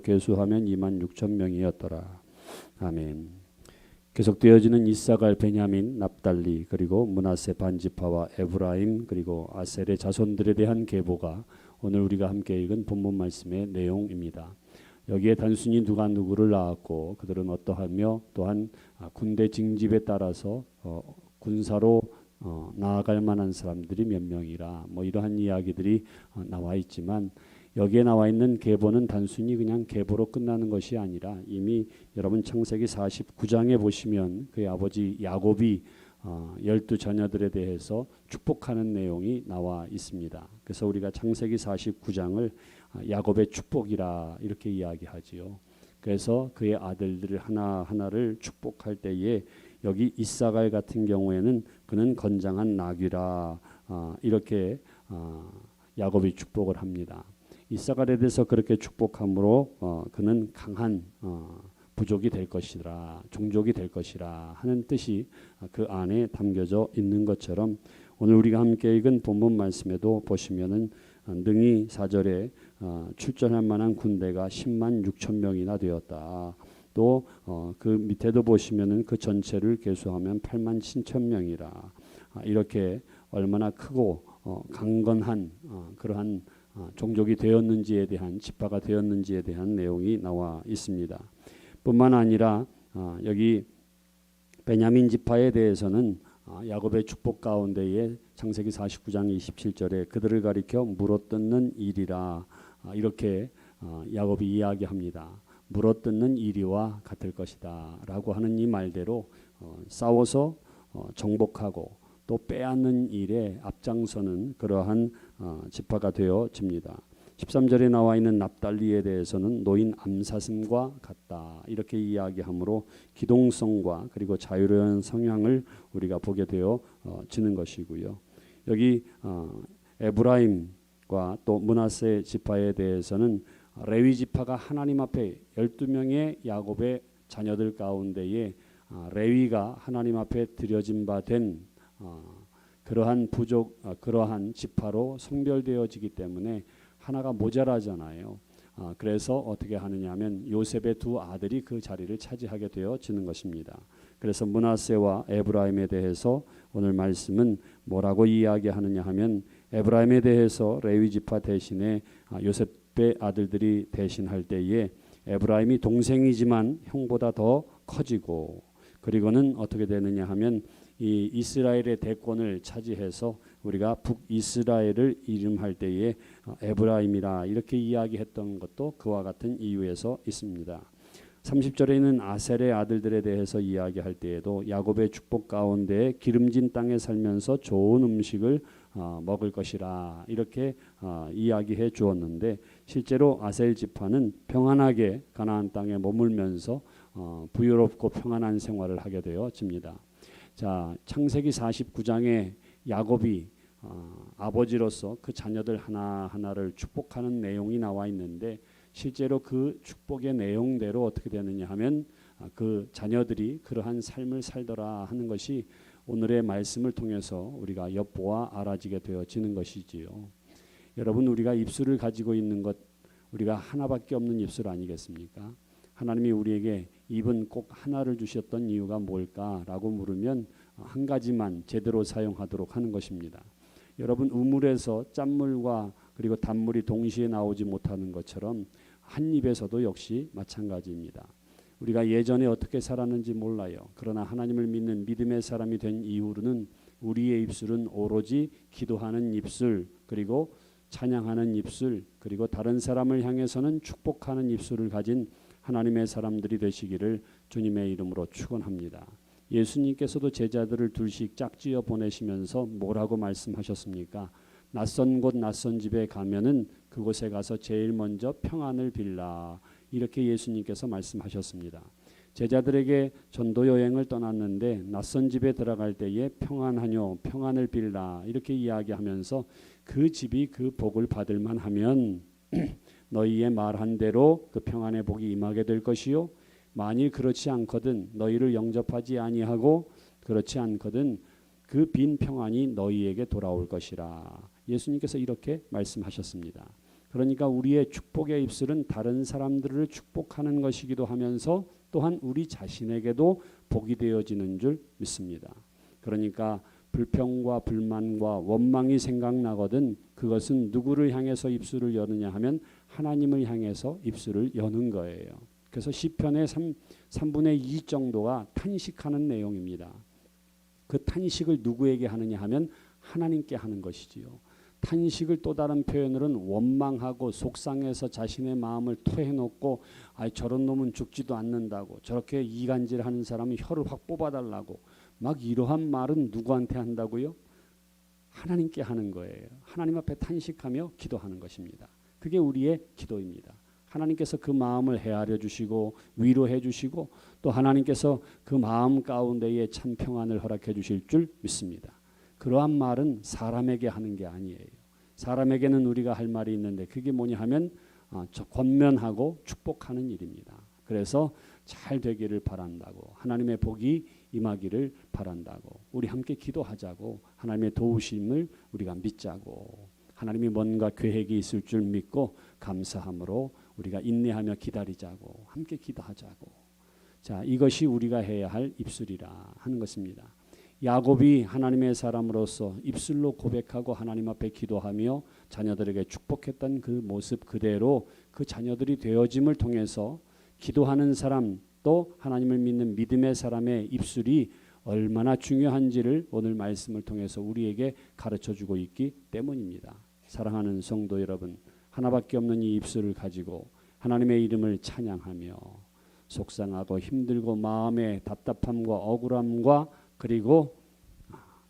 계수하면 2만 6천 명이었더라. 아멘. 계속되어지는 이사갈, 베냐민, 납달리 그리고 문하세 반지파와 에브라임 그리고 아셀의 자손들에 대한 계보가 오늘 우리가 함께 읽은 본문 말씀의 내용입니다. 여기에 단순히 누가 누구를 낳았고 그들은 어떠하며 또한 아, 군대 징집에 따라서 어, 군사로 어, 나아갈 만한 사람들이 몇 명이라 뭐 이러한 이야기들이 어, 나와 있지만 여기에 나와 있는 계보는 단순히 그냥 계보로 끝나는 것이 아니라 이미 여러분 창세기 49장에 보시면 그의 아버지 야곱이 어, 열두 자녀들에 대해서 축복하는 내용이 나와 있습니다. 그래서 우리가 창세기 49장을 아, 야곱의 축복이라 이렇게 이야기하지요. 그래서 그의 아들들 하나 하나를 축복할 때에 여기 이사갈 같은 경우에는 그는 건장한 나귀라 아, 이렇게 아, 야곱이 축복을 합니다. 이사갈에 대해서 그렇게 축복함으로 어, 그는 강한 어, 부족이 될 것이라 종족이 될 것이라 하는 뜻이 그 안에 담겨져 있는 것처럼 오늘 우리가 함께 읽은 본문 말씀에도 보시면은 어, 능히 사절에 어, 출전할 만한 군대가 10만 6천 명이나 되었다. 또그 밑에도 보시면은 그 전체를 계수하면 8만 7천 명이라 아, 이렇게 얼마나 크고 어, 강건한 어, 그러한 어, 종족이 되었는지에 대한 지파가 되었는지에 대한 내용이 나와 있습니다. 뿐만 아니라 어, 여기 베냐민 지파에 대해서는 어, 야곱의 축복 가운데에 창세기 49장 27절에 그들을 가리켜 물어뜯는 일이라 어, 이렇게 어, 야곱이 이야기합니다. 물어뜯는 일이와 같을 것이다라고 하는 이 말대로 어, 싸워서 어, 정복하고 또 빼앗는 일에 앞장서는 그러한 어, 지파가 되어집니다. 13절에 나와 있는 납달리에 대해서는 노인 암사슴과 같다 이렇게 이야기하므로 기동성과 그리고 자유로운 성향을 우리가 보게 되어지는 것이고요. 여기 어, 에브라임과 또 문하세 지파에 대해서는 레위 지파가 하나님 앞에 12명의 야곱의 자녀들 가운데에 아, 레위가 하나님 앞에 드려진 바 된 어, 그러한 부족 어, 그러한 지파로 성별되어지기 때문에 하나가 모자라잖아요. 아, 그래서 어떻게 하느냐면 요셉의 두 아들이 그 자리를 차지하게 되어지는 것입니다. 그래서 문하세와 에브라임에 대해서 오늘 말씀은 뭐라고 이야기하느냐 하면 에브라임에 대해서 레위 지파 대신에 아, 요셉의 아들들이 대신할 때에 에브라임이 동생이지만 형보다 더 커지고 그리고는 어떻게 되느냐 하면 이 이스라엘의 대권을 차지해서 우리가 북이스라엘을 이름할 때에 어, 에브라임이라 이렇게 이야기했던 것도 그와 같은 이유에서 있습니다. 30절에 있는 아셀의 아들들에 대해서 이야기할 때에도 야곱의 축복 가운데 기름진 땅에 살면서 좋은 음식을 어, 먹을 것이라 이렇게 어, 이야기해 주었는데 실제로 아셀 지파는 평안하게 가나안 땅에 머물면서 어, 부유롭고 평안한 생활을 하게 되어집니다. 자 창세기 49장에 야곱이 어, 아버지로서 그 자녀들 하나 하나를 축복하는 내용이 나와 있는데 실제로 그 축복의 내용대로 어떻게 되느냐 하면 아, 그 자녀들이 그러한 삶을 살더라 하는 것이 오늘의 말씀을 통해서 우리가 엿보아 알아지게 되어지는 것이지요. 여러분 우리가 입술을 가지고 있는 것 우리가 하나밖에 없는 입술 아니겠습니까? 하나님이 우리에게 입은 꼭 하나를 주셨던 이유가 뭘까라고 물으면 한 가지만 제대로 사용하도록 하는 것입니다. 여러분 우물에서 짠물과 그리고 단물이 동시에 나오지 못하는 것처럼 한 입에서도 역시 마찬가지입니다. 우리가 예전에 어떻게 살았는지 몰라요. 그러나 하나님을 믿는 믿음의 사람이 된 이후로는 우리의 입술은 오로지 기도하는 입술 그리고 찬양하는 입술 그리고 다른 사람을 향해서는 축복하는 입술을 가진 하나님의 사람들이 되시기를 주님의 이름으로 축원합니다. 예수님께서도 제자들을 둘씩 짝지어 보내시면서 뭐라고 말씀하셨습니까? 낯선 곳 낯선 집에 가면은 그곳에 가서 제일 먼저 평안을 빌라 이렇게 예수님께서 말씀하셨습니다. 제자들에게 전도 여행을 떠났는데 낯선 집에 들어갈 때에 평안하뇨 평안을 빌라 이렇게 이야기하면서 그 집이 그 복을 받을 만하면 너희의 말한 대로 그 평안의 복이 임하게 될 것이요 만일 그렇지 않거든 너희를 영접하지 아니하고 그렇지 않거든 그 빈 평안이 너희에게 돌아올 것이라 예수님께서 이렇게 말씀하셨습니다. 그러니까 우리의 축복의 입술은 다른 사람들을 축복하는 것이기도 하면서 또한 우리 자신에게도 복이 되어지는 줄 믿습니다. 그러니까 불평과 불만과 원망이 생각나거든 그것은 누구를 향해서 입술을 여느냐 하면 하나님을 향해서 입술을 여는 거예요. 그래서 시편의 3, 3분의 2 정도가 탄식하는 내용입니다. 그 탄식을 누구에게 하느냐 하면 하나님께 하는 것이지요. 탄식을 또 다른 표현으로는 원망하고 속상해서 자신의 마음을 토해놓고 아 저런 놈은 죽지도 않는다고 저렇게 이간질하는 사람이 혀를 확 뽑아달라고 막 이러한 말은 누구한테 한다고요? 하나님께 하는 거예요. 하나님 앞에 탄식하며 기도하는 것입니다. 그게 우리의 기도입니다. 하나님께서 그 마음을 헤아려 주시고 위로해 주시고 또 하나님께서 그 마음 가운데에 참 평안을 허락해 주실 줄 믿습니다. 그러한 말은 사람에게 하는 게 아니에요. 사람에게는 우리가 할 말이 있는데 그게 뭐냐 하면 아, 권면하고 축복하는 일입니다. 그래서 잘 되기를 바란다고 하나님의 복이 임하기를 바란다고. 우리 함께 기도하자고. 하나님의 도우심을 우리가 믿자고. 하나님이 뭔가 계획이 있을 줄 믿고 감사함으로 우리가 인내하며 기다리자고. 함께 기도하자고. 자 이것이 우리가 해야 할 입술이라 하는 것입니다. 야곱이 하나님의 사람으로서 입술로 고백하고 하나님 앞에 기도하며 자녀들에게 축복했던 그 모습 그대로 그 자녀들이 되어짐을 통해서 기도하는 사람 또 하나님을 믿는 믿음의 사람의 입술이 얼마나 중요한지를 오늘 말씀을 통해서 우리에게 가르쳐 주고 있기 때문입니다. 사랑하는 성도 여러분, 하나밖에 없는 이 입술을 가지고 하나님의 이름을 찬양하며 속상하고 힘들고 마음의 답답함과 억울함과 그리고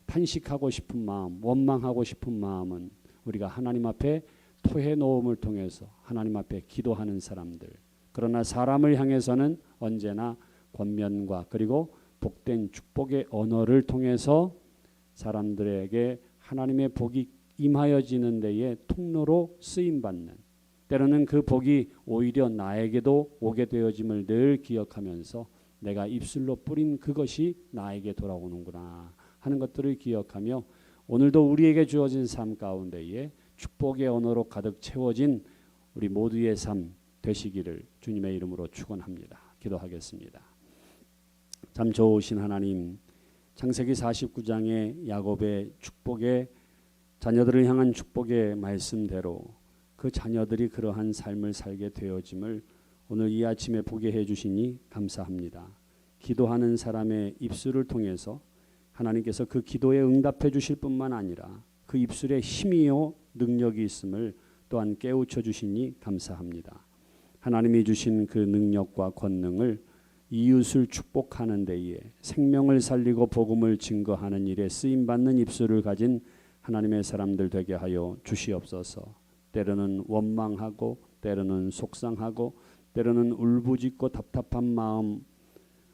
탄식하고 싶은 마음, 원망하고 싶은 마음은 우리가 하나님 앞에 토해 놓음을 통해서 하나님 앞에 기도하는 사람들. 그러나 사람을 향해서는 언제나 권면과 그리고 복된 축복의 언어를 통해서 사람들에게 하나님의 복이 임하여지는 데에 통로로 쓰임 받는 때로는 그 복이 오히려 나에게도 오게 되어짐을 늘 기억하면서 내가 입술로 뿌린 그것이 나에게 돌아오는구나 하는 것들을 기억하며 오늘도 우리에게 주어진 삶 가운데에 축복의 언어로 가득 채워진 우리 모두의 삶 되시기를 주님의 이름으로 축원합니다. 기도하겠습니다. 참 좋으신 하나님 창세기 49장의 야곱의 축복의 자녀들을 향한 축복의 말씀대로 그 자녀들이 그러한 삶을 살게 되어짐을 오늘 이 아침에 보게 해 주시니 감사합니다. 기도하는 사람의 입술을 통해서 하나님께서 그 기도에 응답해 주실 뿐만 아니라 그 입술에 힘이요 능력이 있음을 또한 깨우쳐 주시니 감사합니다. 하나님이 주신 그 능력과 권능을 이웃을 축복하는 데에 생명을 살리고 복음을 증거하는 일에 쓰임 받는 입술을 가진 하나님의 사람들 되게 하여 주시옵소서. 때로는 원망하고 때로는 속상하고 때로는 울부짖고 답답한 마음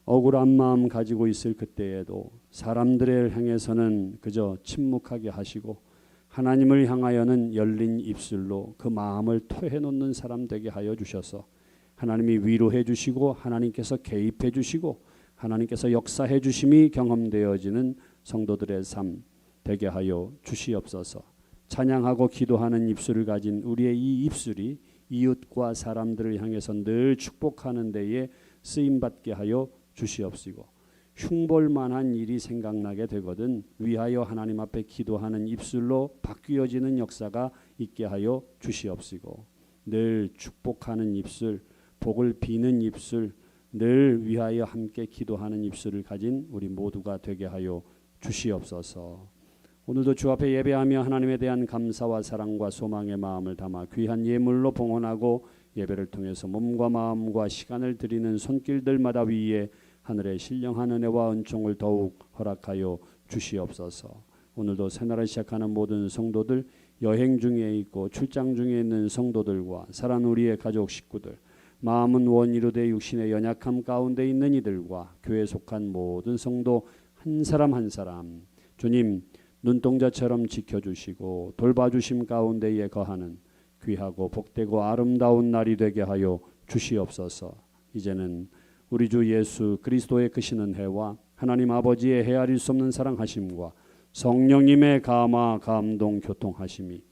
억울한 마음 가지고 있을 그때에도 사람들을 향해서는 그저 침묵하게 하시고 하나님을 향하여는 열린 입술로 그 마음을 토해 놓는 사람 되게 하여 주셔서 하나님이 위로해 주시고 하나님께서 개입해 주시고 하나님께서 역사해 주심이 경험되어지는 성도들의 삶 되게 하여 주시옵소서. 찬양하고 기도하는 입술을 가진 우리의 이 입술이 이웃과 사람들을 향해서 늘 축복하는 데에 쓰임 받게 하여 주시옵시고 흉볼만한 일이 생각나게 되거든 위하여 하나님 앞에 기도하는 입술로 바뀌어지는 역사가 있게 하여 주시옵시고 늘 축복하는 입술, 복을 비는 입술, 늘 위하여 함께 기도하는 입술을 가진 우리 모두가 되게 하여 주시옵소서. 오늘도 주 앞에 예배하며 하나님에 대한 감사와 사랑과 소망의 마음을 담아 귀한 예물로 봉헌하고 예배를 통해서 몸과 마음과 시간을 드리는 손길들마다 위에 하늘의 신령한 은혜와 은총을 더욱 허락하여 주시옵소서. 오늘도 새날을 시작하는 모든 성도들 여행 중에 있고 출장 중에 있는 성도들과 사랑 우리의 가족 식구들 마음은 원이로 돼 육신의 연약함 가운데 있는 이들과 교회 속한 모든 성도 한 사람 한 사람 주님 눈동자처럼 지켜주시고 돌봐주심 가운데에 거하는 귀하고 복되고 아름다운 날이 되게 하여 주시옵소서. 이제는 우리 주 예수 그리스도의 크시는 해와 하나님 아버지의 헤아릴 수 없는 사랑하심과 성령님의 감화 감동 교통하심이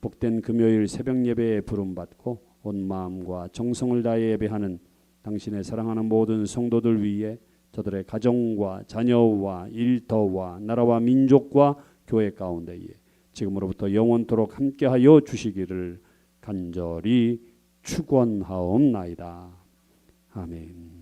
복된 금요일 새벽 예배에 부름 받고 온 마음과 정성을 다해 예배하는 당신의 사랑하는 모든 성도들 위해 저들의 가정과 자녀와 일터와 나라와 민족과 교회 가운데에 지금으로부터 영원토록 함께하여 주시기를 간절히 축원하옵나이다. 아멘.